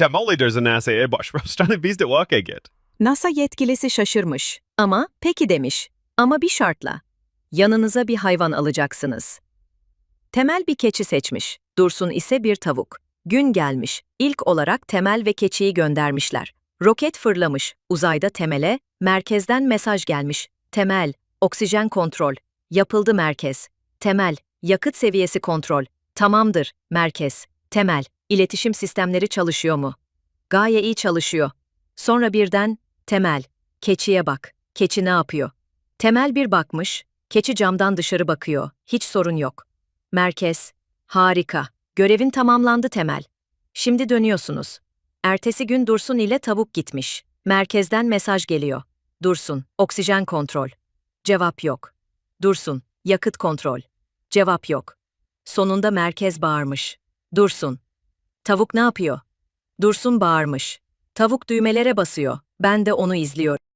Temel lider's anası e başvurstani bizde vaka git. NASA yetkilisi şaşırmış. Ama peki demiş. Ama bir şartla. Yanınıza bir hayvan alacaksınız. Temel bir keçi seçmiş. Dursun ise bir tavuk. Gün gelmiş. İlk olarak Temel ve keçiyi göndermişler. Roket fırlamış. Uzayda Temel'e merkezden mesaj gelmiş. Temel, oksijen kontrol. Yapıldı merkez. Temel, yakıt seviyesi kontrol. Tamamdır, merkez. Temel, iletişim sistemleri çalışıyor mu? Gaye iyi çalışıyor. Sonra birden, Temel, keçiye bak. Keçi ne yapıyor? Temel bir bakmış, keçi camdan dışarı bakıyor. Hiç sorun yok. Merkez, harika. Görevin tamamlandı Temel. Şimdi dönüyorsunuz. Ertesi gün Dursun ile tavuk gitmiş. Merkezden mesaj geliyor. Dursun, oksijen kontrol. Cevap yok. Dursun, yakıt kontrol. Cevap yok. Sonunda merkez bağırmış. Dursun. Tavuk ne yapıyor? Dursun bağırmış. Tavuk düğmelere basıyor. Ben de onu izliyorum.